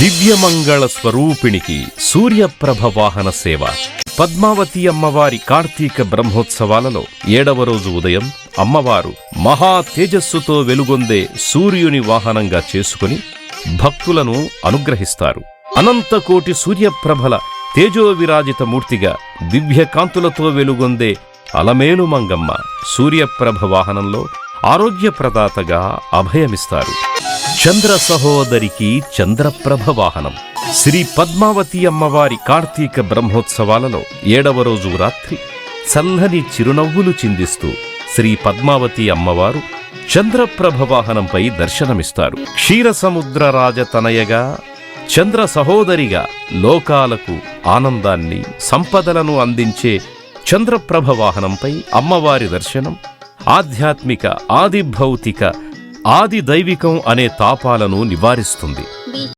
దివ్యమంగళ స్వరూపిణికి సూర్యప్రభ వాహన సేవ. పద్మావతి అమ్మవారి కార్తీక బ్రహ్మోత్సవాలలో ఏడవ రోజు ఉదయం అమ్మవారు మహా తేజస్సుతో వెలుగొందే సూర్యుని వాహనంగా చేసుకుని భక్తులను అనుగ్రహిస్తారు. అనంతకోటి సూర్యప్రభల తేజోవిరాజిత మూర్తిగా దివ్యకాంతులతో వెలుగొందే అలమేలు మంగమ్మ సూర్యప్రభ వాహనంలో ఆరోగ్యప్రదాతగా అభయమిస్తారు. చంద్ర సహోదరికి చంద్రప్రభ వాహనం. శ్రీ పద్మావతి అమ్మవారి కార్తీక బ్రహ్మోత్సవాలలో ఏడవ రోజు రాత్రి చల్లని చిరునవ్వులు చిందిస్తూ శ్రీ పద్మావతి అమ్మవారు చంద్రప్రభ వాహనంపై దర్శనమిస్తారు. క్షీరసముద్ర రాజతనయగా చంద్ర సహోదరిగా లోకాలకు ఆనందాన్ని సంపదలను అందించే చంద్రప్రభ వాహనంపై అమ్మవారి దర్శనం ఆధ్యాత్మిక ఆది భౌతిక ఆది దైవికం అనే తాపాలను నివారిస్తుంది.